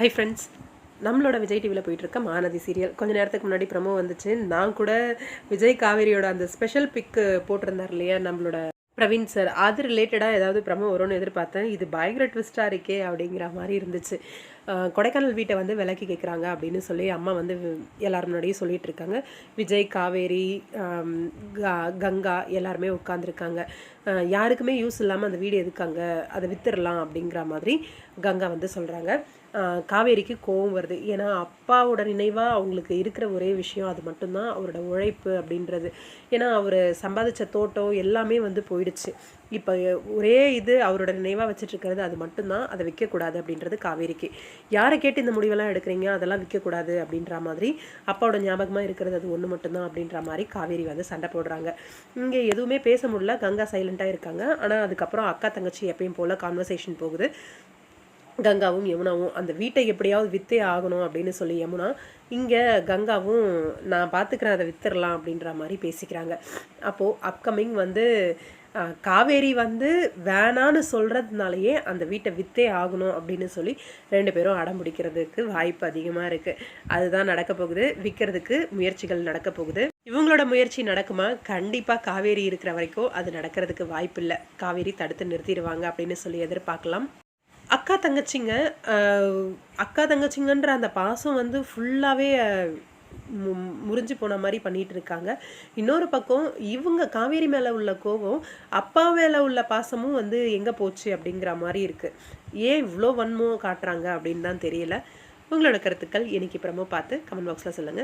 Hi friends நம்மளோட விஜய் டிவியில் போயிட்டுருக்க மாநதி சீரியல் கொஞ்ச நேரத்துக்கு முன்னாடி ப்ரமோ வந்துச்சு. நான் கூட விஜய் காவேரியோட அந்த ஸ்பெஷல் பிக்கு போட்டிருந்தார் இல்லையா நம்மளோட பிரவீன் சார் அது ரிலேட்டடாக ஏதாவது ப்ரமோ வரும்னு எதிர்பார்த்தேன். இது பயங்கர ட்விஸ்ட்டாக இருக்கே அப்படிங்கிற மாதிரி இருந்துச்சு. கொடைக்கானல் வீட்டை வந்து விலக்கி கேட்குறாங்க அப்படின்னு சொல்லி அம்மா வந்து எல்லாரும் முன்னாடியும் சொல்லிட்டு இருக்காங்க. விஜய் காவேரி கங்கா எல்லாருமே உட்காந்துருக்காங்க யாருக்குமே யூஸ் இல்லாமல் அந்த வீடு எதுக்காங்க அதை வித்துடலாம் அப்படிங்கிற மாதிரி கங்கா வந்து சொல்கிறாங்க காவேரிக்கு கோவம் வருது. ஏன்னா அப்பாவோட நினைவாக அவங்களுக்கு இருக்கிற ஒரே விஷயம் அது மட்டும்தான் அவரோட உழைப்பு அப்படின்றது. ஏன்னா அவர் சம்பாதிச்ச தோட்டம் எல்லாமே வந்து போயிடுச்சு. இப்போ ஒரே இது அவரோட நினைவாக வச்சுட்டுருக்கிறது அது மட்டும்தான். அதை விற்கக்கூடாது அப்படின்றது காவேரிக்கு. யாரை கேட்டு இந்த முடிவெல்லாம் எடுக்கிறீங்க? அதெல்லாம் விற்கக்கூடாது அப்படின்ற மாதிரி அப்பாவோட ஞாபகமாக இருக்கிறது அது ஒன்று மட்டும்தான் அப்படின்ற மாதிரி காவேரி வந்து சண்டை போடுறாங்க. இங்கே எதுவுமே பேச முடியல. கங்கா சைலண்ட்டாக இருக்காங்க. ஆனால் அதுக்கப்புறம் அக்கா தங்கச்சி எப்பயும் போல் கான்வர்சேஷன் போகுது. கங்காவும் யமுனாவும் அந்த வீட்டை எப்படியாவது வித்தே ஆகணும் அப்படின்னு சொல்லி யமுனா இங்கே கங்காவும் நான் பார்த்துக்கிறேன் அதை வித்துடலாம் அப்படின்ற மாதிரி பேசிக்கிறாங்க. அப்போது அப்கமிங் வந்து காவேரி வந்து வேணான்னு சொல்கிறதுனாலயே அந்த வீட்டை வித்தே ஆகணும் அப்படின்னு சொல்லி ரெண்டு பேரும் அடம் பிடிக்கிறதுக்கு வாய்ப்பு அதிகமாக இருக்குது அதுதான் நடக்க போகுது. விற்கிறதுக்கு முயற்சிகள் நடக்க போகுது. இவங்களோட முயற்சி நடக்குமா? கண்டிப்பாக காவேரி இருக்கிற வரைக்கும் அது நடக்கிறதுக்கு வாய்ப்பு இல்லை காவேரி தடுத்து நிறுத்திடுவாங்க அப்படின்னு சொல்லி எதிர்பார்க்கலாம். அக்கா தங்கச்சிங்க அக்கா தங்கச்சிங்கன்ற அந்த பாசம் வந்து ஃபுல்லாகவே முறிஞ்சு போன மாதிரி பண்ணிட்டு இருக்காங்க இன்னொரு பக்கம் இவங்க காவேரி மேலே உள்ள கோபம் அப்பா மேலே உள்ள பாசமும் வந்து எங்கே போச்சு அப்படிங்கிற மாதிரி இருக்குது ஏன் இவ்வளோ வன்மம் காட்டுறாங்க அப்படின்னு தான் தெரியல. உங்களோட கருத்துக்கள் இன்னைக்கு பிரமோ பார்த்து கமெண்ட் பாக்ஸில் சொல்லுங்கள்